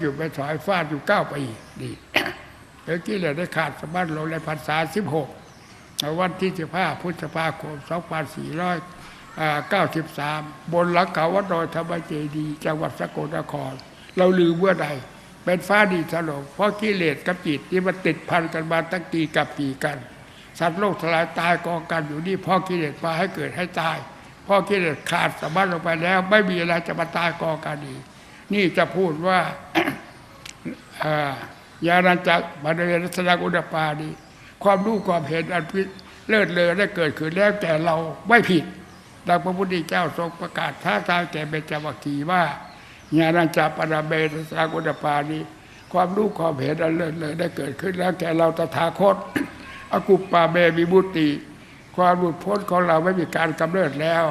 อยู่ไปถอยฟาดอยู่เก้าปีดีเมื่อกี้เลยได้ขาดสมบัติลงในพรรษาสิบหกวันที่สิบห้าพฤษภาคมสองพันสี่ร้อยเก้าสิบสามบนหลังเขาวัดดอยธรรมเจดีจังหวัดสกลนคร เราลืมเมื่อใดเป็นฟ้าดีสลบเพราะกิเลสกับจิตที่มันติดพันกันมาตั้งกี่กับปีกัน สัตว์โลกทลายตายกองกันอยู่นี่เพ่อกิเลสมาให้เกิดให้ตายเพ่อกิเลสขาดสมบัติลงไปแล้ว ไม่มีอะไรจะมาตายกองกันอีก นี่จะพูดว่าอ่ายานันจักบริเวณรัศดาอุดปาดี ความรู้ความเห็นอันพิเลิศเลอได้เกิดขึ้นแล้วแต่เราไม่ผิดดังพระพุทธเจ้าทรงประกาศท้าทายแก่เบญจวัคคีว่าญาณัญจาปราเบรัสดาอุดปาดีความรู้ความเห็นอันเลิศเลอได้เกิดขึ้นแล้วแก่เราตถาคตอกุปปาเบวิบุติ ความหลุดพ้นของเราไม่มีการกำเริบแล้ว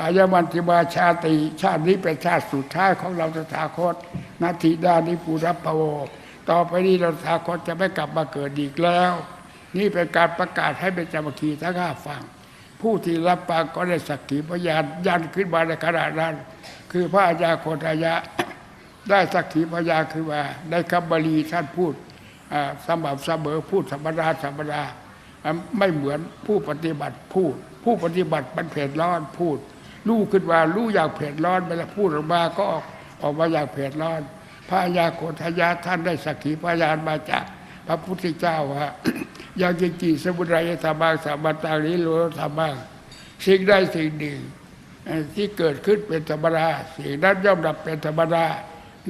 อายมันติมาชาติชาตินี้เป็นชาติสุดท้ายของเราตถาคตนาทีดานิปุรัปโวต่อไปนี้เราตถาคตจะไม่กลับมาเกิดอีกแล้ว นี่เป็นการประกาศให้เป็นจามคีทั้งห้าฟัง ผู้ที่รับปากก็ได้สักขีพยานยันขึ้นมาในขณะนั้น คือพระอาญาโคตายะ ได้สักขีพยานคือว่าได้คำบาลีท่านพูดอ่าสม่ำเสมอพูดธรรมดาธรรมดาอ่าไม่เหมือนผู้ปฏิบัติพูด ผู้ปฏิบัติมันเผ็ดร้อนพูด รู้ขึ้นว่ารู้อย่างเผ็ดร้อนเวลาพูดออกมาก็ออกออกมาอย่างเผ็ดร้อน พระยาโคทยาท่านได้สักขีพยานมาจากพระพุทธเจ้าว่ายังกิจีสมุทัยธรรมังสามัตตังนิโรธธรรมังสิ่งใดสิ่งหนึ่งที่เกิดขึ้นเป็นธรรมดาสิ่งนั้นย่อมดับเป็นธรรมดา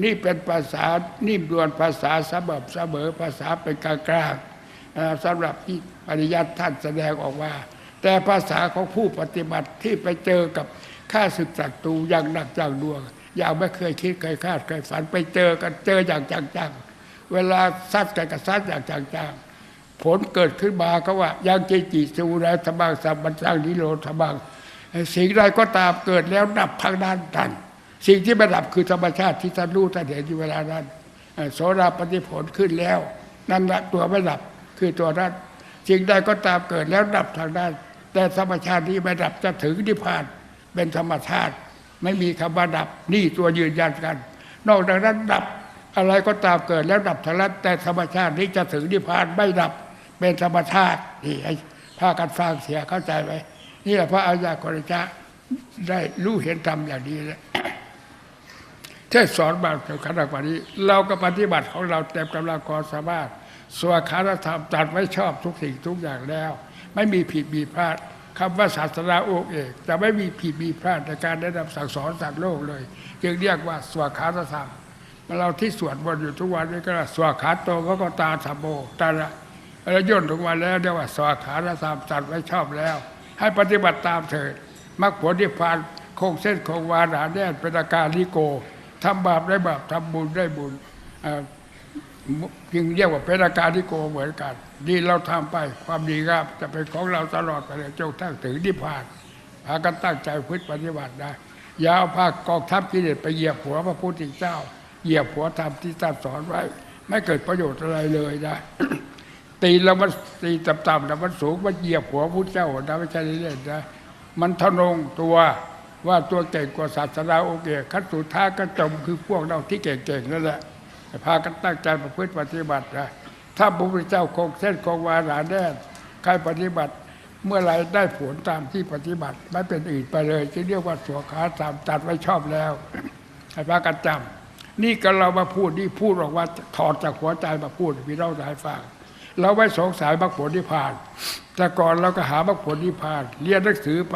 นี่เป็นภาษานิ่มดวนภาษาสมบเสมอภาษาเป็นกลางกลางๆสำหรับที่ปริยัติท่านแสดงออกมา แต่ภาษาของผู้ปฏิบัติที่ไปเจอกับข้าศึกศัตรูอย่างหนักอย่างดวงอย่างไม่เคยคิดเคยคาดเคยฝันไปเจอกันเจออย่างจังๆเวลาซัดกันกับซัดอย่างจังๆผลเกิดขึ้นมาก็ว่ายังเจจิสูรธรรมังสัมปันสังนิโรธรรมังสิ่งใดก็ตามเกิดแล้วดับทางด้านทันสิ่งที่ไม่ดับคือธรรมชาติที่ท่านรู้ท่านเห็นอยู่เวลานั้นโสดาปฏิผลขึ้นแล้ว นั่นละตัวไม่ดับคือตัวนั้นสิ่งใดก็ตามเกิดแล้วดับทางด้าน แต่ธรรมชาตินี้ไม่ดับจะถึงนิพพานเป็นธรรมชาติ ไม่มีคำว่าดับนี่ตัวยืนยันกัน นอกจากนั้นดับอะไรก็ตามเกิดแล้วดับทางนั้นแต่ธรรมชาตินี้จะถึงนิพพานไม่ดับเป็นธรรมชาตินี่ให้พากันฟังเสียเข้าใจไหมนี่แหละพระอายาโกริจาได้รู้เห็นธรรมอย่างนี้และเทศสอนมาถึงขนาดวันนี้ เราก็ปฏิบัติของเราเต็มกำลังความสามารถสวคารธรรมจัดไว้ชอบทุกสิ่งทุกอย่างแล้ว ไม่มีผิดมีพลาดคำว่าศาสนาโองค์เอกจะไม่มีผิดมีพลาดในการแนะนำสั่งสอนสัตว์โลกเลย จึงเรียกว่าสวคารธรรมเราที่สวดมนต์อยู่ทุกวันนี้ก็สวขาโตก็ก็ตาธรรมโมตาละแล้วย่นลงมาแล้วเรียกว่าสวขาธรรมจัดไว้ชอบแล้ว ให้ปฏิบัติตามเถิดมรรคผลนิพพานคงเส้นคงวาหนาแน่นเป็นอาการลิโกทำบาปได้บาปทำบุญได้บุญ จึงเรียกว่าเป็นอาการลิโกเหมือนกันดีเราทำไปความดีครับจะเป็นของเราตลอดไปเลยจนทั้งถึงนิพพานพากันตั้งใจพึ่ปฏิบัติได้อย่าวพาภาคกองทัพกิเลสไปเหยียบหัวพระพุทธเจ้า เหยียบหัวธรรมที่ท่านสอนไว้ ไม่เกิดประโยชน์อะไรเลยนะตีแล้วมันตีต่ำๆแล้วมันสูงมันเหยียบหัวพุทธเจ้านะไม่ใช่เล่นๆนะมันทะนงตัวว่าตัวเก่งกว่าศาสนาโอเคขั้นสุดท้ายก็จมคือพวกเราที่เก่งๆนั่นแหละ พากันตั้งใจประพฤติปฏิบัตินะถ้าพระพุทธเจ้าคงเส้นคงวาหนาแน่นใครปฏิบัติเมื่อไรได้ผลตามที่ปฏิบัติไม่เป็นอื่นไปเลยจึงเรียกว่าสัวขาตามตัดไว้ชอบแล้วให้พากันจำนี่ก็เรามาพูดนี่พูดออกว่าถอดจากหัวใจมาพูดพี่เราสายฟังเราไม่สงสัยมรรคผลนิพพาน แต่ก่อนเราก็หามรรคผลนิพพาน เรียนหนังสือไป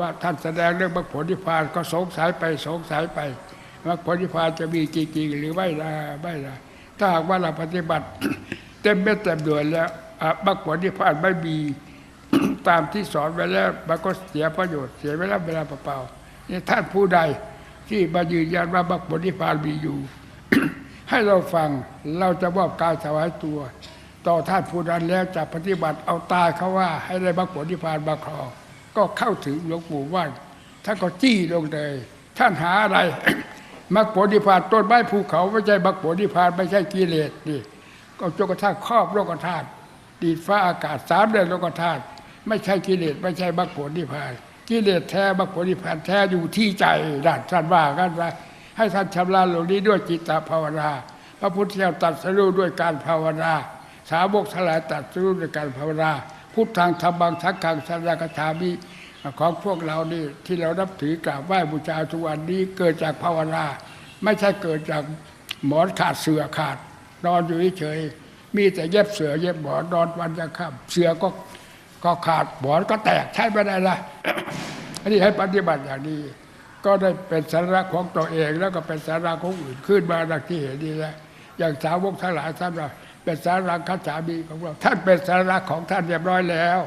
ว่าท่านแสดงเรื่องมรรคผลนิพพานก็สงสัยไปสงสัยไป มรรคผลนิพพานจะมีจริงๆหรือไม่ล่ะไม่ล่ะถ้าหากว่าเราปฏิบัติ เต็มเม็ดเต็มหน่วยแล้วมรรคผลนิพพานไม่มีตามที่สอนไว้แล้วมันก็เสียประโยชน์เสียเวลาเวลาเปล่าๆนี่ท่านผู้ใดที่มายืนยันว่ามรรคผลนิพพานมีอยู่ ให้เราฟังเราจะมอบกายถวายตัว ต่อท่านผู้นั้นแล้วจะปฏิบัติเอาตายเขาว่า ให้ได้มรรคผลนิพพานมาครองก็เข้าถึงหลวงปู่ว่านท่านก็จี้ลงเลย ท่านหาอะไร มรรคผลนิพพานต้นไม้ภูเขา ไม่ใช่มรรคผลนิพพานไม่ใช่กิเลสนี่ก็จนกระทั่งครอบโลกธาตุดีดฟ้าอากาศสามเดือนโลกธาตุไม่ใช่กิเลสไม่ใช่มรรคผลนิพพาน กิเลสแท้มรรคผลนิพพานแท้อยู่ที่ใจด้านท่านว่ากันว่าให้ท่านชำระเหล่านี้ด้วยจิตตภาวนาพระพุทธเจ้าตรัดสรู้ด้วยการภาวนา สาวกทลายตรัดสรู้ด้วยการภาวนาพุทธังธรรมังทักขังสัจจกถามิ ของพวกเรานี่ที่เรานับถือกราบไหว้บูชาทุกวันนี้เกิดจากภาวนาไม่ใช่เกิดจากหมอนขาดเสือขาด นอนอยู่เฉยมีแต่เย็บเสือเย็บหมอนนอนวันยังค่ำเสือก็ก็ขาดหมอนก็แตกใช่ไม่ได้ละอันนี้ให้ปฏิบัติอย่างนี้ ก็ได้เป็นสาระของตัวเองแล้วก็เป็นสาระของอื่นขึ้นมาดังที่เห็นนี่แหละอย่างสาวกทั้งหลายท่านว่าเป็นสาระคัจฉามีของเราท่านเป็นสาระของท่านเรียบร้อยแล้ว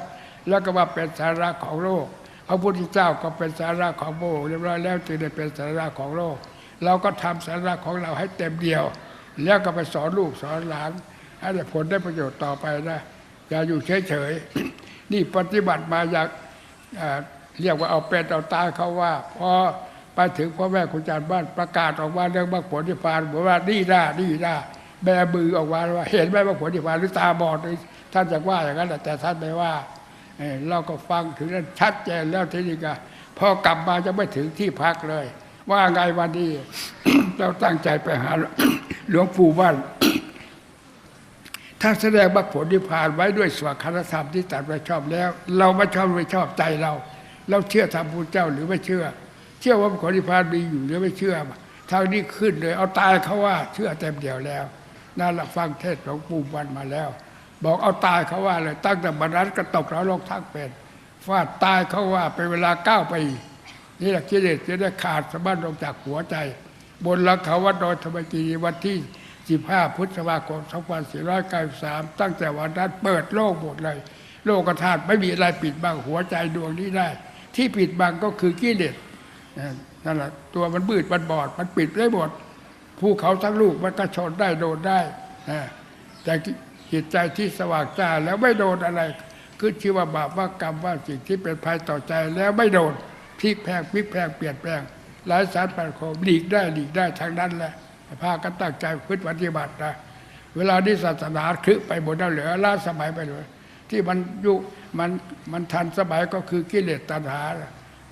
แล้วก็ว่าเป็นสาระของโลก พระพุทธเจ้าก็เป็นสาระของโลกเรียบร้อยแล้วจึงได้เป็นสาระของโลก เราก็ทำสาระของเราให้เต็มเดียว แล้วก็ไปสอนลูกสอนหลานให้ได้ผลได้ประโยชน์ต่อไปนะอย่าอยู่เฉยๆนี่ปฏิบัติมาอยางเรียกว่าเอาเป็นเอาตายเขาว่าพอไปถึงพ่อแม่คุณจารย์บ้านประกาศออกมาเรื่องมรรคผลนิพพานบอกว่านี่ได้นี่ได้แบมือออกมาว่า เห็นไหมมรรคผลนิพพานหรือตาบอดหรือท่านจะว่าอย่างนั้นแต่ท่านไม่ว่า เราก็ฟังถึงนั้นชัดเจนแล้วทีนี้ก็พอกลับมาจะไม่ถึงที่พักเลย ว่าไงวันนี้ เราตั้งใจไปหาหลวงปู่บ้านท่านแสดงมรรคผลนิพพานไว้ด้วยสวดคณธรรมที่ตัดไว้ชอบแล้ว เราไม่ชอบไม่ชอบใจเรา เราเชื่อธรรมพุทธเจ้าหรือไม่เชื่อ เชื่อว่ามรรคผลนิพพานมีอยู่หรือไม่เชื่อทางนี้ขึ้นเลย เอาตายเขาว่าเชื่อเต็มเดียวแล้วนั่นละฟังเทศของปู่วันมาแล้ว บอกเอาตายเขาว่าเลยตั้งแต่บัดนั้นก็ตกเราลงทั้งเป็นฟาดตายเขาว่าเป็นเวลาเก้าปีนี่แหละกิเลสจะได้ขาดสะบั้นลงจากหัวใจ บนหลังเขาวัดดยธรรมกีรีวันที่ 15 พฤษภาคม 2493 ตั้งแต่วันนั้นเปิดโลกหมดเลย โลกธาตุไม่มีอะไรปิดบังหัวใจดวงนี้ได้ ที่ปิดบังก็คือกิเลสนั่นแหละตัวมันบืดมันบอด มันปิดได้หมดภูเขาทั้งลูกมันก็ชนได้โดนได้แต่ จิตใจที่สว่างจ้าแล้วไม่โดนอะไร คือชื่อว่าบาปว่ากรรมว่าสิ่งที่เป็นภัยต่อใจแล้วไม่โดนพลิกแพงพลิกแพงเปลี่ยนแปลงหลายสารพันโคมหลีกได้หลีกได้ทั้งนั้นแหละพากันตั้งใจพึ่ปฏิบัตินะเวลานี้ศาสนาคลึไปหมดแล้วเหลือล้าสมัยไปเลยที่มันยุมันมันทันสมัยก็คือกิเลสตัณหา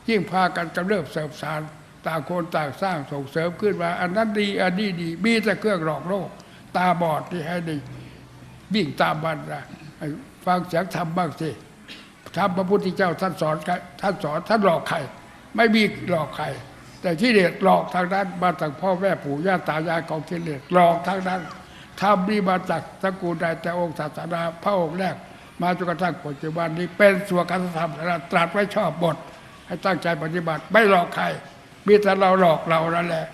ยิ่งพากันกำเริบเสริมสารต่างคนต่างสร้างส่งเสริมขึ้นมา อันนั้นดีอันนี้ดีมีแต่เครื่องหลอกโลกตาบอดที่ให้ดี วิ่งตามมันนะฟังเสียงธรรมบ้างสิธรรมพระพุทธเจ้าท่านสอนใครท่านสอนท่านหลอกใครไม่มีหลอกใครแต่ที่เด็ดหลอกทางนั้นมาจากพ่อแม่ปู่ย่าตายายของที่เด็ดหลอกทางนั้นธรรมนี่มาจากตระกูลใดแต่องค์ศาสนาพระองค์แรก มาจนกระทั่งปัจจุบันนี้เป็นส่วนการธรรมตรัสไว้ชอบบท ให้ตั้งใจปฏิบัติไม่หลอกใครมีแต่เราหลอกเรานั่นแหละ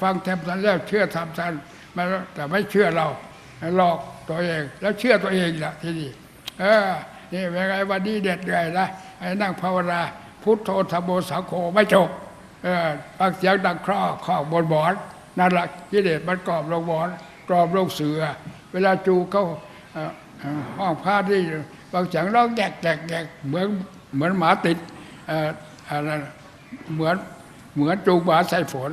ฟังแทมทันแล้วเชื่อทำทันม่แต่ไม่เชื่อเราหลอก ตัวเอง แล้วเชื่อตัวเองแหละทีนี้เออนี่เป็นไงวันนี้เด็ดเลยนะไอ้นั่งภาวนาพุทโธธรรมโมสังโฆไม่จบเออฟังเสียงดังครอครอบนบอนนั่นแหละกิเลสมันกรอบลงบอนกรอบลงเสือ เวลาจูเขาห้องผ้าที่บางเสียงร้องแกกแกกแกกเหมือนเหมือนหมาติดเอออะไรเหมือนเหมือนจูงหมาใส่ฝน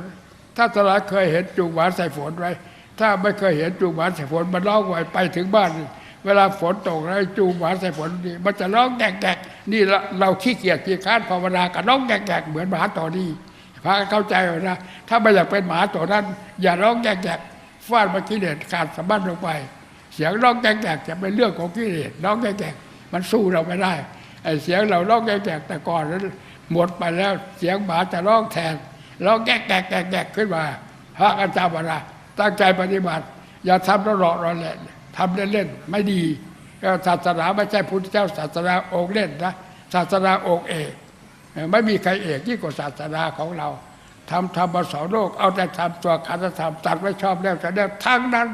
ถ้าสลายเคยเห็นจูงหมาใส่ฝนไว้ ถ้าไม่เคยเห็นจูงหมาใส่ฝนมันร้องไวไปถึงบ้าน เวลาฝนตกแล้วจูงหมาใส่ฝนนี่มันจะร้องแกกแกนี่เราขี้เกียจขี้ค้านภาวนากับร้องแกกแกเหมือนหมาตัวนี้พาเข้าใจไว้นะถ้าไม่อยากเป็นหมาตัวนั้น อย่าร้องแกกแกฟาดมากิเลสขาดสะบั้นลงไป เสียงร้องแกกแกจะเป็นเรื่องของกิเลสร้องแกกแกมันสู้เราไม่ได้ไอ้เสียงเราร้องแกกแกแต่ก่อนนั้นหมดไปแล้วเสียงหมาจะร้องแทนร้องแกกแกแกกแกขึ้นมาพระอาจารย์บอกว่า ตั้งใจปฏิบัติ อย่าทำแล้วหลอกเราเล่นทำเล่นๆไม่ดีศาสนาไม่ใช่พุทธเจ้าศาสนาองค์เล่นนะศาสนาองค์เอกไม่มีใครเอกยิ่งกว่าศาสนาของเราทำธรรมาสอนโลกเอาแต่ทำตัวขันธธรรมตัดไว้ชอบแล้วแต่แล้วทั้งนั้น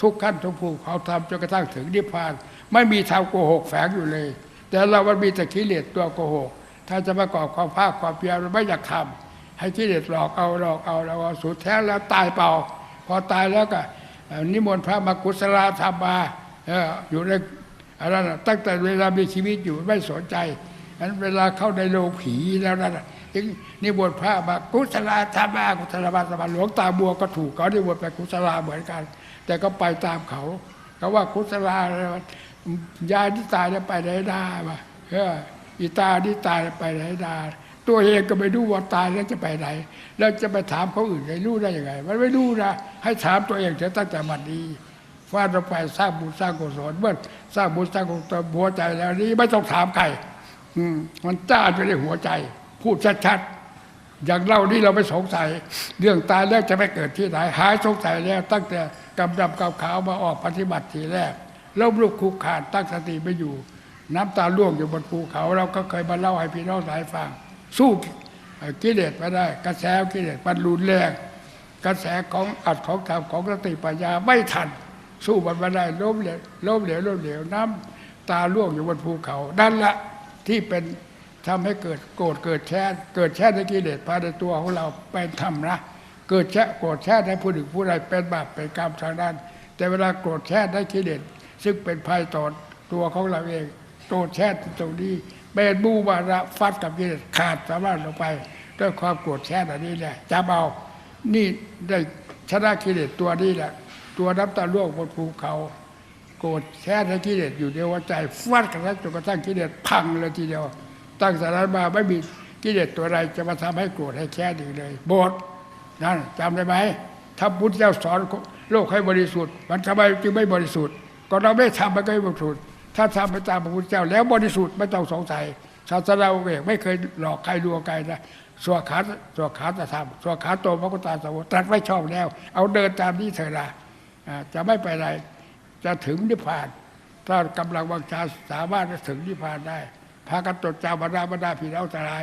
ทุกขั้นทุกภูมิเขาทำจนกระทั่งถึงนิพพาน ไม่มีทางโกหกแฝงอยู่เลย แต่เรามันมีแต่กิเลสตัวโกหก ถ้าจะประกอบความภาคความเพียรเราไม่อยากทำให้กิเลสหลอกเอาหลอกเอาเราเอาสุดแท้แล้วตายเปล่า พอตายแล้วก็นิมนต์พระมากุศลธรรมาออยู่ในอะไรนะตั้งแต่เวลามีชีวิตอยู่ไม่สนใจนั้นเวลาเข้าในโรงผีแล้วนั่นน่ะถึงนิบวชพระมากุศลธรรมากุศลธรรมาหลวงตาบัวก็ถูกเขานิบวชไปกุศลาเหมือนกัน แต่ก็ไปตามเขาเขาว่ากุศลายายที่ตายแล้วไปไหนได้มาเอออีตาที่ตายไปไหนได้ ตัวเองก็ไม่รู้ว่าตายแล้วจะไปไหน แล้วจะไปถามเขาอื่นจะรู้ได้ยังไง มันไม่รู้นะ ให้ถามตัวเองเสียตั้งแต่บัดนี้ฟาดลงไปสร้างบุญสร้างกุศลเมื่อสร้างบุญสร้างกุศลหัวใจแล้วนี้ไม่ต้องถามใครอืมันจ้าไปในหัวใจ พูดชัดๆอย่างเรานี่เราไม่สงสัย เรื่องตายแล้วจะไปเกิดที่ไหน หายสงสัยแล้ว ตั้งแต่กำดำกำขาวมาออกปฏิบัติทีแรกล้มลุกคุกขานตั้งสติไม่อยู่ น้ำตาล่วงอยู่บนภูเขา เราก็เคยมาเล่าให้พี่น้องหลายฟัง สู้กิเลสไม่ได้ กระแสกิเลสมันรุนแรงกระแสของอัดของธรรมของสติปัญญาไม่ทัน สู้มันไม่ได้ล้มเหลวล้มเหลวล้มเหลวน้ำตาล่วงอยู่บนภูเขานั่นละที่เป็นทำให้เกิดโกรธเกิดแช่เกิดแช่ในกิเลสภายในตัวของเราเป็นธรรมนะเกิดแช่โกรธแช่ในผู้หนึ่งผู้ใดเป็นบาปเป็นกรรมทางด้าน แต่เวลาโกรธแช่ในกิเลสซึ่งเป็นภัยต่อตัวของเราเองโกรธแช่ตรงนี้ เป็นบูบาระฟัดกับกิเลสขาดสามารถลงไป ด้วยความโกรธแช่อันนี้แหละจำเอานี่ได้ชนะกิเลสตัวนี้แหละ ตัวน้ำตาล่วงบนภูเขา โกรธแค้นในกิเลสอยู่ในหัวใจฟัดกันแล้วจนกระทั่งกิเลสพังเลยทีเดียว ตั้งแต่นั้นมาไม่มีกิเลสตัวใดจะมาทำให้โกรธให้แค้นอีกเลยโบสถ์นั่นจำได้ไหมถ้าพุทธเจ้าสอนโลกให้บริสุทธิ์ มันทำไมจึงไม่บริสุทธิ์ ก็เราไม่ทำมันก็ไม่บริสุทธิ์ ถ้าทำไปตามพระพุทธเจ้า แล้วบริสุทธิ์ไม่ต้องสงสัยศาสนาเอกไม่เคยหลอกใครลวงใครนะสวขาสวขาตธรรมสวขาโตพระกุตาสาวตรัสไว้ชอบแล้ว เอาเดินตามนี้เถอะนะจะไม่ไปไหนจะถึงนิพพาน ถ้ากำลังวังชาสามารถจะถึงนิพพานได้พากันจดจำบรรดาบรรดาพี่น้องทั้งหลาย